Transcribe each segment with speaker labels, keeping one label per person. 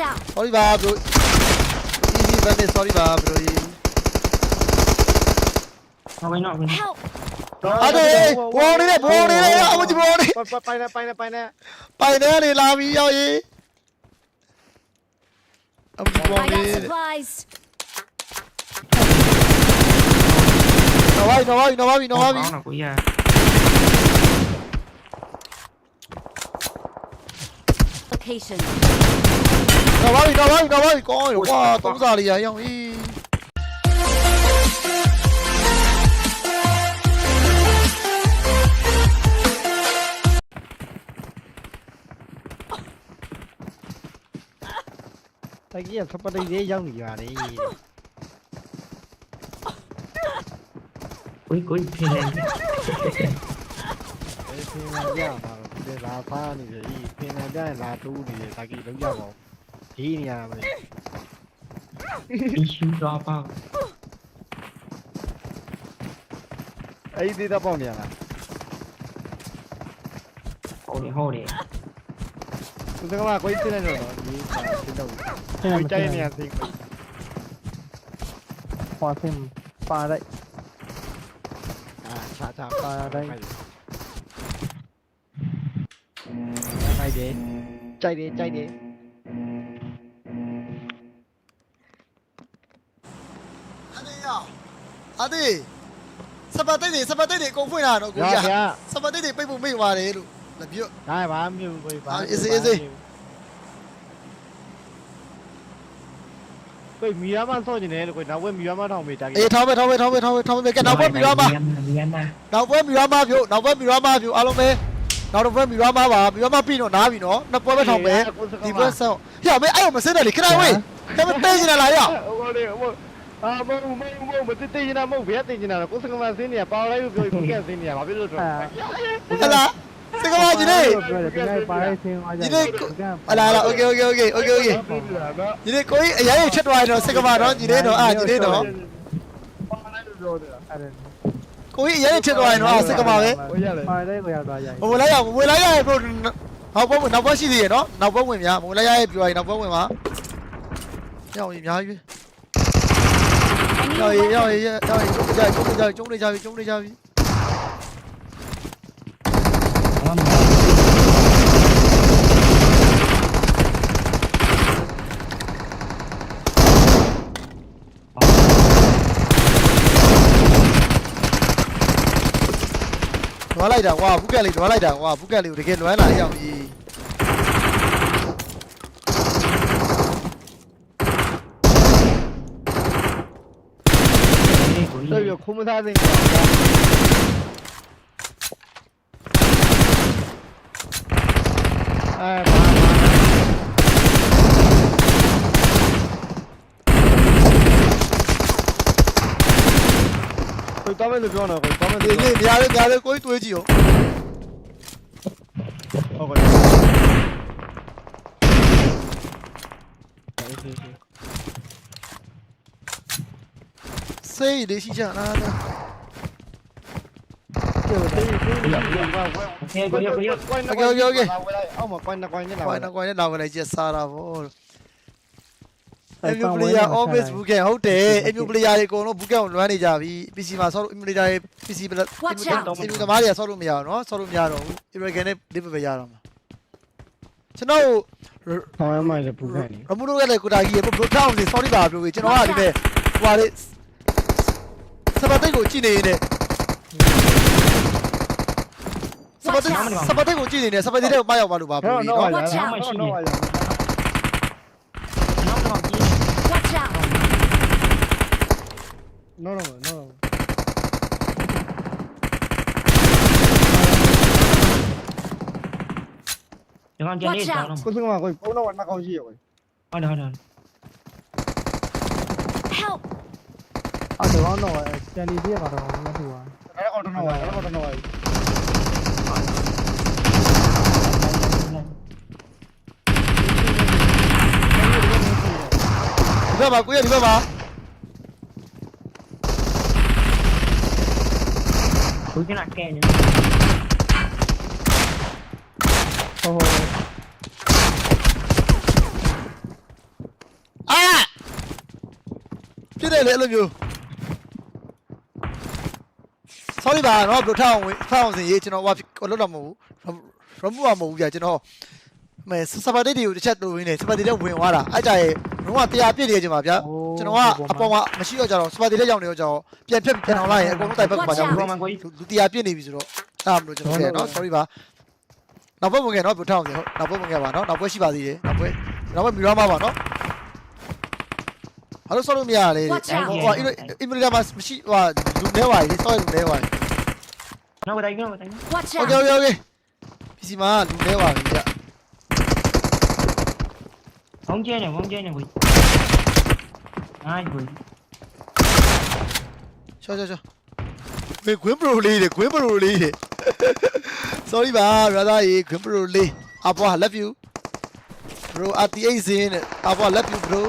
Speaker 1: out!
Speaker 2: Sorry ba bro. Easy bende sorry ba bro.
Speaker 3: Không anh nọ mình.
Speaker 1: Help!
Speaker 2: Ade, bro đi này, bro đi này, ông
Speaker 4: chỉ bro đi. Bay nè, bay nè, bay nè. Bay nè đi làm gì
Speaker 2: vậy? Ông chỉ bro đi. No va, no va, no va, no va.
Speaker 1: No,
Speaker 2: no,
Speaker 1: no, Location.
Speaker 2: 가만히 가만히 가만히 가만히
Speaker 3: 와 똥살이야 형이 자기야
Speaker 2: 첫번째 이제 형이 와네 cuối cuối phi lên phi lên ra mà để là pha này phi
Speaker 4: lên ra là tu thì là kỳ đúng không ရေးနေရတာပဲဒီရှူတာပါအဲ့ဒီသေးတာပေါက်နေရလား
Speaker 3: ဟုတ်တယ်ဟုတ်တယ်
Speaker 4: သူကမှကိုယ်သိနေတယ်နော်ဒီသိတော့ကိုယ်ကြိုက်နေရသိကို
Speaker 5: ခွာဆင်းပါလိုက်
Speaker 4: အာချာချာ
Speaker 5: ပါလိုက်
Speaker 4: ကြိုက်တယ်ကြိုက်တယ်ကြိုက်တယ်
Speaker 2: အာသေးစပတ်တိတ်တွေစပတ်တိတ်တွေအကုန်ဖွင့်လာတော့ကိုကြီး
Speaker 4: က
Speaker 2: စပတ်တိတ်တွေပိတ်ဖို့မိသွားတယ်လို့လပြွတ်
Speaker 4: ဒါဘာမျိုးကိုဘာအေးစေးအေးစေးကိုမီယာမဆော့နေတယ်လို့ကိုနောက်ဘက်မီယာမထောင်မေးတာ
Speaker 2: အေးထောင်ပဲထောင်ပဲထောင်ပဲထောင်ပဲထောင်ပဲကဲနောက်ဘက်မီယာမနောက်ဘက်မီယာမပြောနောက်ဘက်မီယာမပြောအားလုံးပဲနောက်တော့ဘက်မီယာမပါမီယာမပြီးတော့နားပြီနော်နှစ်ပွဲပဲထောင်ပဲဒီဘက်ဆော့ဟေ့မေးအဲ့ကိုမစင်းတယ်လေခဏဝေးဒါမသိနေတာလားရောက်
Speaker 4: ဟိုလေဟို အာမဟုတ်မဟုတ်မဟုတ်မသိသိနေတာမဟုတ်ဘယ်သိနေတာကိုစကမစင်းနေပါလိုက်လို့ပြောပြီးကဲစင်းနေရဘာဖြစ်လို့တော့
Speaker 5: อ่า
Speaker 2: ဟလာစကမကြီးလေး
Speaker 5: ပြောတယ်ဒီနေ့ปลาได้เส้นว่าจะ
Speaker 2: ဒီနေ့ဟလာဟလာโอเคโอเคโอเคโอเคโอเคဒီနေ့ကိုကြီးအရင်ချက်သွားရင်တော့စကမတော့ညီလေးတော့အာညီလေးတော့
Speaker 4: ပါလိုက်လို့ပြောတယ်
Speaker 5: อะไร
Speaker 2: ကိုကြီးအရင်ချက်သွားရင်တော့စကမပဲ
Speaker 4: ဟိုရလေ
Speaker 5: ปลาได้ก็ยาวตัวใหญ่
Speaker 2: ဝင်လိုက်ရဝင်လိုက်ရဘို့နောက်ဘက်ဝင်နောက်ဘက်ရှိသေးရဲ့နော်နောက်ဘက်ဝင်များဝင်လိုက်ရပြောရင်နောက်ဘက်ဝင်ပါရောက်ရင်အများကြီး
Speaker 1: I
Speaker 2: ရောက်
Speaker 1: need
Speaker 2: ရင်
Speaker 1: a
Speaker 2: ရောက်
Speaker 1: weapon.
Speaker 2: ရင်ရောက်ရင်ကျုံးနေကြပြီကျုံးနေကြပြီကျုံးနေကြပြီ လွားလိုက်တာကွာဘူးကက်လေးလွားလိုက်တာကွာဘူးကက်လေးကိုတကယ်လွမ်းလာရောက် ပြီ
Speaker 4: တော့ရခုမသားသိအဲကိုတော့မယ်လို့ပြောတော့ကိုတော့မယ်
Speaker 2: ဒီ
Speaker 4: လို့
Speaker 2: နေ့များလေးများလေးကိုကြီးတွေးကြည့်ရော
Speaker 4: ဟုတ်ကဲ့ Komuta denk geldi.
Speaker 3: Evet. કોઈ તમે લખ્યો ના કોઈ તમે એટલે ત્યારે ત્યારે કોઈ તોય Jio okay
Speaker 4: Sei, deixa de nada. Ok, ok, ok. Ông mà
Speaker 2: quay nó quay nó đầu. Quay nó quay nó đầu cái này chết xa ra vô. Em player always buke ဟုတ်တယ် em player တွေအကုန်လုံး buke ကိုလွမ်းနေကြပြီ PC မှာဆော့လို့ em player တွေ PC ဘလက် em သမားတွေကဆော့လို့မရအောင်နော်ဆော့လို့မရတော့ဘူး Irrigan နဲ့ Liverpool ပဲရတော့မှာကျွန်တော်
Speaker 4: တို့ဟောင်းမိုင်းလည်း buke နေ
Speaker 2: ရမှုလို့လည်းကိုတာကြီးရေ bro ထောင်းနေ sorry ပါ bro ကျွန်တော်ကဒီမဲ့ဟိုပါလေ ကိုကြည့်နေနေစပတ်တက်စပတ်တက်ကိုကြည့်နေနေစပတ်တက်ကိုမရောက်ပါလို့ပါ
Speaker 4: ဘူး
Speaker 2: No,
Speaker 4: no, no,
Speaker 1: Watch out.
Speaker 3: no, no, no, no. နောက်တော့
Speaker 1: Watch out!
Speaker 3: No, no, no, no. ။ဒီ
Speaker 4: ကောင်ကျ
Speaker 5: န်နေတော့ဟုတ် Ko sunga ma koi, ko na wa na kaung ji yo
Speaker 4: koi. တယ်ဟုတ်တ
Speaker 2: ယ် Help! അത് വന്നോ ചലിതിയെ
Speaker 3: പറഞ്ഞു പോവാ കൊണ്ടോ കൊണ്ടോ đi vào bà, quý đi vào bà Quý
Speaker 5: cái nạc kè nhỉ?
Speaker 2: Hồ hồ À! Chết đây lẽ là nhiều sorry ပါနော်ဘလို့ထားအောင်ဝင်ထားအောင်စင်ရေးကျွန်တော်ဟိုလောက်တော့မဟုတ်ဘူး remove မဟုတ်ဘူးကြာကျွန်တော်မဲစပါတေးတွေကိုတစ်ချက်တိုးရင်းနေစပါတေးတွေဝင်သွားတာအဲ့ကြရဲ့လုံးဝတရားပြည့်နေကြမှာဗျာကျွန်တော်ကအပေါ်မှာမရှိတော့ကြတော့စပါတေးတွေရောက်နေတော့ကြတော့ပြန်ဖြတ်ပြန်အောင်လိုက်ရင်အကုန်လုံးတိုက်ဘက်ကပါကြ
Speaker 3: ဘော
Speaker 2: ဘူး
Speaker 3: မကိုကြီး
Speaker 2: လူတရားပြည့်နေပြီဆိုတော့အဲ့မလို့ကျွန်တော်ပြောနော် sorry ပါနောက်ဘက်ဝင်ခဲ့နော်ဘလို့ထားအောင်စင်ဟုတ်နောက်ဘက်ဝင်ခဲ့ပါနော်နောက်ဘက်ရှိပါသေးတယ်နောက်ဘက်နောက်ဘက်မီရောမှာပါနော်ဘာလို့ဆောလို့မရလဲ
Speaker 1: Watch
Speaker 2: ဟို
Speaker 1: out
Speaker 2: ဟိုအင်မရီလာမှာမရှိဟိုလူနေပါလေဆောရလူနေပါလေ
Speaker 3: နောက်တိုင်းနောက်တိုင်း
Speaker 1: Watch
Speaker 2: โอเค
Speaker 1: out!
Speaker 2: โอเคโอเคပစီမှာလူနေပါပြီဗျ
Speaker 3: ဘုံကျင်းနေဘုံကျင်းနေကိုအားကို
Speaker 2: ချောချောချောဝေဂွင်းပရိုလေးတဲ့ဂွင်းပရိုလေးတဲ့ sorry ပါ brother ရေဂွင်းပရိုလေးအပွား love you bro အတီအိတ်စင်းတဲ့အပွား love you bro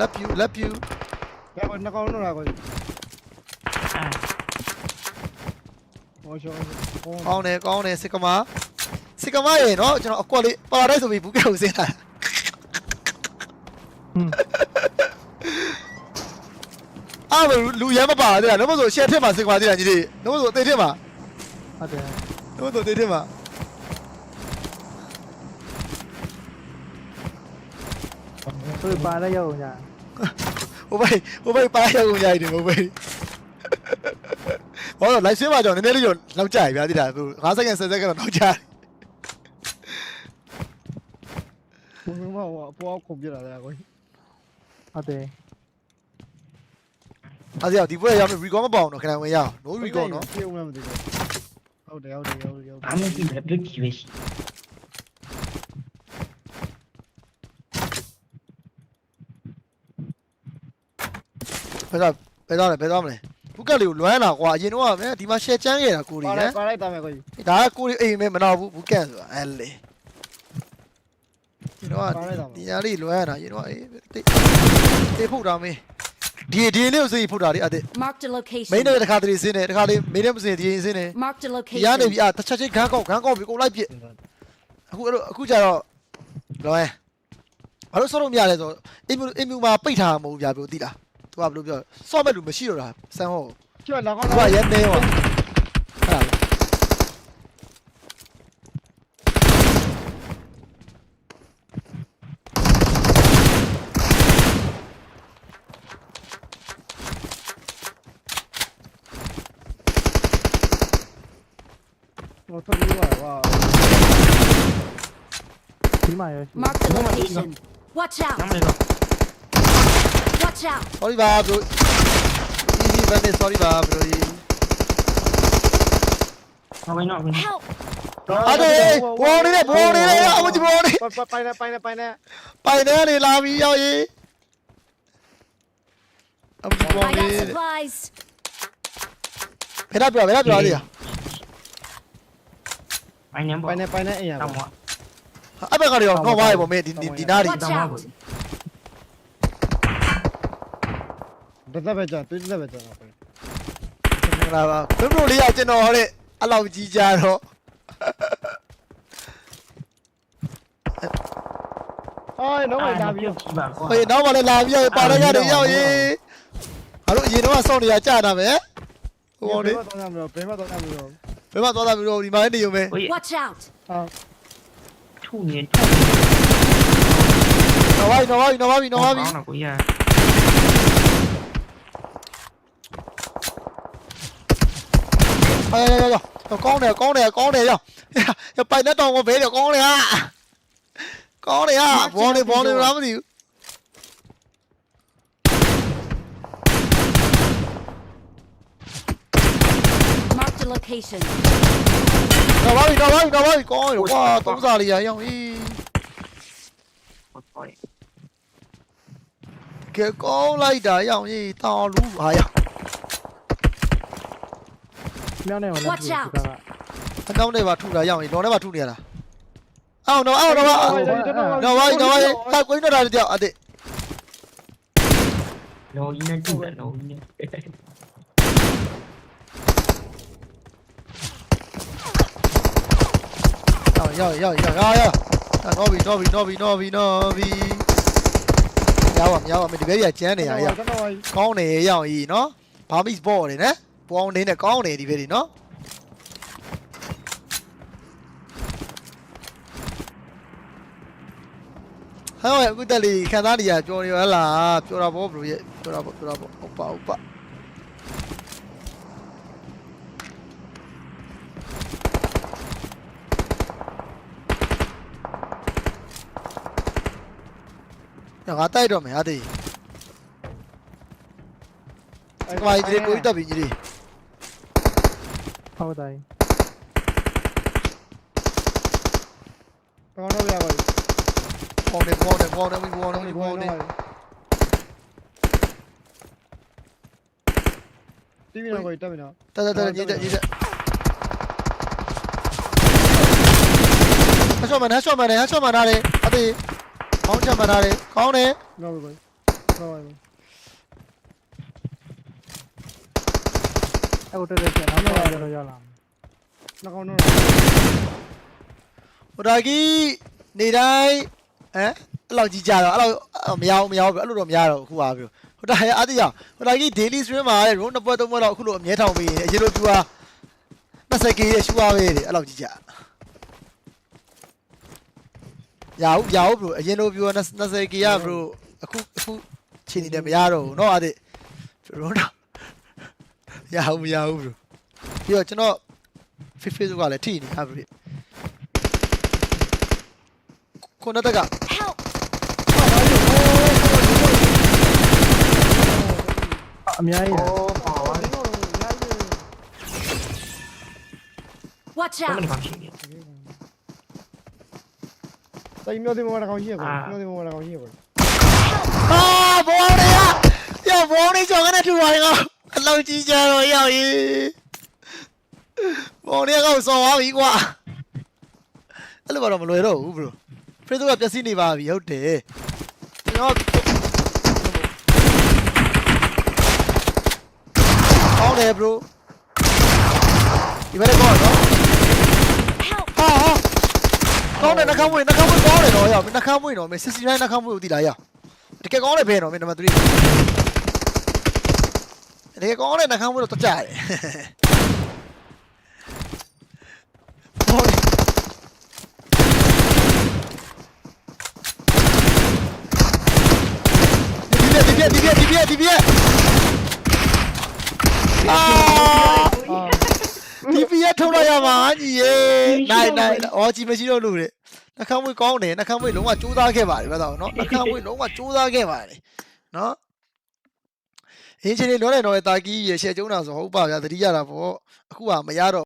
Speaker 2: love you love you
Speaker 4: ဘယ်နှကောင်တော့လားကို
Speaker 2: ကောင်းတယ်ကောင်းတယ်စစ်ကမစစ်ကမရေနော်ကျွန်တော်အကွက်လေးပါလာတိုက်ဆိုပြီးဘူးကဲကိုစင်းလာအားလူရဲမပါသေးတာတော့မဆိုရှက်ထက်မှာစစ်ကမသေးတာညီလေးတော့မဆိုအသေးထက်မှာ
Speaker 5: ဟုတ်တယ်
Speaker 2: တော့မဆိုအသေးထက်မှာ
Speaker 5: သူပါလဲရောက်ကြ
Speaker 2: ဟိုဘိုင်ဟိုဘိုင်ပါရအောင်ရိုက်တယ်ဟိုဘိုင် ဘာလို့ live stream မှာကြောင့်နည်းနည်းလေးတော့နောက်ကျပြီဗျာတိတာ5စက္ကန့်10စက္ကန့်တော့နောက်ကျတယ်
Speaker 4: ဘုံမဟောအပေါ်ခုန်ပြလာတယ်ကို
Speaker 5: ဟုတ်တယ်
Speaker 2: အားစရာဒီပွဲရောက်နေ recall မပေါအောင်တော့ခဏဝင်ရအောင် no recall နော်
Speaker 4: ပြေဦးမှမသိဘူးဟုတ်တယ်ဟုတ်တယ်ဟုတ်တယ်ဟုတ်တယ်
Speaker 3: အားမကြည့်တယ်ပြည့်ကြည့်ပဲရှိ
Speaker 2: ဘယ်တော့ဘယ်တော့လဲဘယ်တော့မလဲ ဘုကက်လေးကိုလွမ်းလာကွာအရင်တော့ကမင်းဒီမှာ share ချမ်းခဲ့တာကိုရီ
Speaker 4: ပါ
Speaker 2: ဟ
Speaker 4: လိုက်
Speaker 2: မ်
Speaker 4: ပါလိုက်တာမယ်ကို
Speaker 2: ဒါကကိုရီအိမ်မဲမနာဘူးဘုကက်ဆိုတာအဲ့လေဒီတော့ဒီညာလေးလွမ်းလာရင်တော့အေးတိတ်တိတ်ဖုတ်တာမင်းဒီဒီလေးကိုစိတ်ဖုတ်တာလေအဲ့
Speaker 1: Marked a
Speaker 2: မင်း
Speaker 1: location.
Speaker 2: တို့တခါတည်းစင်းတယ်တခါလေးမင်းနဲ့မစင်းဒီစင်းတယ်
Speaker 1: Marked a
Speaker 2: ဒီရနေပြီ
Speaker 1: location.
Speaker 2: အာတစ်ချက်ချင်းခန်းကောက်ခန်းကောက်ပြီးကုန်လိုက်ပြစ်အခုအဲ့လိုအခုကျတော့လောရဲဘာလို့ဆော့လို့မရလဲဆိုတော့အင်မြူအင်မြူမှာပိတ်ထားမှာမဟုတ်ဘူးဗျာပြောသိလား သူကဘယ်လိုပြောဆော့မဲ့လူမရှိတော့တာစမ်းဟော
Speaker 4: ကျွတ်လာကောင်း
Speaker 2: သူကရဲနေဟောအဲ့ဒါလေ
Speaker 4: ဟိုထွက်ပြီးသွားဝါ
Speaker 5: ဒီမှာရရှိ
Speaker 1: Marked a location. Watch
Speaker 3: န
Speaker 1: out!
Speaker 3: မ်းလေးတော့
Speaker 1: Watch out!
Speaker 2: Sorry ပါ bro easy band sorry ပါ bro
Speaker 3: ဟောင်းတော့ဝင်
Speaker 1: Help!
Speaker 2: အဲ့ဒါဘောနေတယ်ဘောနေတယ်အမကြီးဘောနေ
Speaker 4: ပိုင်နေပိုင်နေပိုင်နေ
Speaker 2: ပိုင်နေနေလာပြီးရောက်ရေးအမကြီးဘော
Speaker 1: I
Speaker 2: နေ
Speaker 1: got supplies.
Speaker 2: ဘယ် တော့ပြောဘယ်တော့ပြောသေးရ
Speaker 3: ပိုင်နေပေါ့
Speaker 4: ပိုင်နေပိုင်နေအင်ရ
Speaker 3: တော
Speaker 4: ပါ
Speaker 3: င်းပါ
Speaker 2: အဲ့ဘက်ကတော့တော့ဝါရေပေါ့မင်းဒီဒီနားဒီ
Speaker 1: Watch
Speaker 3: တောင်းပါ
Speaker 1: out!
Speaker 3: ကို
Speaker 4: တသက်ပဲကြာသူတသက်ပဲကြာပါ
Speaker 2: မင်္ဂလာပါဘယ်လိုလေးရကျွန်တော်ဟောတဲ့အလောက်ကြီးကြတော့
Speaker 4: ဟိုးတော့မလာပြီး
Speaker 3: ကြည့်ပါကွာ
Speaker 2: ဟေးနောက်မှလည်းလာပြီးတော့ပါရရတယ်ရောက်ရေးငါတို့အရင်တော့စောင့်နေရကြာတာပဲဟိုလေ
Speaker 4: ဘယ်မှာတော့မလို့ဘယ်မှာတော့မလို့
Speaker 2: ဘယ်မှာသွားတာမျိုးတော့ဒီမှာနေရုံပဲ
Speaker 3: ဟို
Speaker 1: Watch out!
Speaker 4: ဟာ
Speaker 3: ထုနေထု
Speaker 2: နော်ပါပြီနော်ပါပြီနော်ပါပြီနော်ပါပြီ
Speaker 3: နော်ကိုရ
Speaker 2: ဟဲ့ရောက်ရောက်ကောင်းတယ်ကောင်းတယ်ကောင်းတယ်ရောက်ရပိုင်တဲ့တောင်ကိုဘဲတယ်ကောင်းတယ်ဟာကောင်းတယ်ဟာဘောနေဘောနေလားမသိဘူး
Speaker 1: Marked a location.
Speaker 2: နော်ပါပြီနော်ပါပြီနော်ပါပြီကောင်းတယ်ကွာသုံးစားလေးရရောက်ဟေး
Speaker 3: ဟောပေါ်
Speaker 2: ကဲ ကောင်းလိုက်တာရောက်ဟေးတောင်လူဟာရောက်
Speaker 5: မြောင်းနေအောင်လက်
Speaker 1: Watch
Speaker 5: ပြ
Speaker 1: out
Speaker 5: တာက
Speaker 2: အကောင်းနဲ့ပါထုတာရောက်ဟေးလော်နဲ့ပါထုနေရတာအော်နော်အော်နော်နော်ပါပြီနော်ပါပြီဟာကိုင်းတော့တာကြောက်အတဲ့
Speaker 3: လောကြီးနဲ့တူတယ်လောကြီးနဲ့
Speaker 2: ရောက်ရောက်ရောက်ရောက်ရောက်နော်ပြီနော်ပြီနော်ပြီနော်ပြီနော်ပြီရပါမရပါမဒီဘက်ကြီးကကျန်းနေရရ
Speaker 4: ကျွန်တော်က
Speaker 2: ကောင်းနေရအောင်ကြီးနော်ဘာမစ်ဘော့နေနဲ့ ပေါင်းနေနဲ့ကောင်းနေဒီဘက်ကြီးနော်ဟဲ့အခုတက်လေးခံစားနေရပြောနေရလားပြောတာပေါ့ဘရိုရဲ့ပြောတာပေါ့ပြောတာပေါ့ဟုတ်ပါဟုတ်ပါညငါတိုက်တော့မယ်ဟာတေးကမကြီးကိုတက်ပြီကြီး
Speaker 5: ဟုတ်တယ်
Speaker 4: ကောင်းတော့ရပါပြီ
Speaker 2: ပေါင်းနေပေါင်းနေပေါင်းနေပေါင်းနေပေါင်းနေ
Speaker 4: တီးပြီးတော့ကိုတက်ပြီနော်
Speaker 2: တက်တက်တက်ညီတက်ညီတက်ဟဆောမန်ဟဆောမန်ဟဆောမန်နားလေအတေးကောင်းချမန်နားလေကောင်းနေ
Speaker 4: နော်ကိုကောင်းပါပြီ
Speaker 5: အခုတက်တက်ချက်နောက်တော့ရတော့ရလာ
Speaker 4: နှကောင်းတော့
Speaker 2: ဟိုဒါကြီးနေတိုင်းဟမ်အဲ့လောက်ကြီးကြတော့အဲ့လောက်မရအောင်မရအောင်အဲ့လိုတော့မရတော့အခုပါပြီဟိုဒါရအတေးရဟိုဒါကြီး daily stream မှာတဲ့ room နှစ်ပွဲသုံးပွဲတော့အခုလိုအမြဲထောင်ပြီးရင်အရင်လိုပြူဟာ20 k ရဲ့ရှူပါပဲတဲ့အဲ့လောက်ကြီးကြရအောင်ရအောင်ဘရိုအရင်လိုပြူဟာ20 k ရဘရိုအခုအခုချိန်နေတယ်မရတော့ဘူးเนาะအတေး ရိုးတော့ ရအောင်မရဘူးဘရိုပြီးတော့ကျွန်တော် Facebook ကလည်းထိနေတာဘရိုခုနတက်က
Speaker 5: အများကြီး
Speaker 1: Watch
Speaker 3: ဘယ်
Speaker 1: out!
Speaker 3: မှာဖြစ်နေလဲ
Speaker 4: တိုင်မျိုးတင်မလာကောင်းရှိရပါဘူးမျိုးတင်မလာကောင်းရှိရပါဘူး
Speaker 2: အာဘောင်းတွေကရဘောင်းတွေကြောင်ကနေထူပါရင်ကော လောက်ကြီးကြတော့ရောက်ရေးဘောင်းရကောစော်သွားပြီကွာအဲ့လိုကတော့မလွယ်တော့ဘူးဘရို Facebook ကပျက်စီးနေပါပြီဟုတ်တယ်ကျွန်တော်ကောင်းတယ်ဘရိုဒီဘက်ကတော့နော်
Speaker 1: Help!
Speaker 2: ဟာဟာကောင်းတယ်နှာခေါင်းမွေးနှာခေါင်းမွေးကောင်းတယ်တော့ရောက်နှာခေါင်းမွေးတော့မင်း69နှာခေါင်းမွေးကိုတည်လာရောက်တကယ်ကောင်းတယ်ဘယ်တော့မင်းနံပါတ်3 တကယ်ကောင်းတယ်နှာခေါင်းမွေးတော့တကြတယ်ဟောလေဒီပြဒီပြဒီပြဒီပြဒီပြအာဒီပြရထုတ်လိုက်ရမှာညီရေနိုင်နိုင်အော်ကြည်မရှိတော့လို့လေနှာခမ်းမွေးကောင်းတယ်နှာခမ်းမွေးလုံးဝကြိုးစားခဲ့ပါတယ်ဗျာတော့နော်နှာခမ်းမွေးလုံးဝကြိုးစားခဲ့ပါတယ်နော် အင်းချင်းလေးလောတယ်တော့တာကြီးရေရှယ်ကျုံးတာဆိုဟုတ်ပါဗျာတတိရတာပေါ့အခုကမရတော့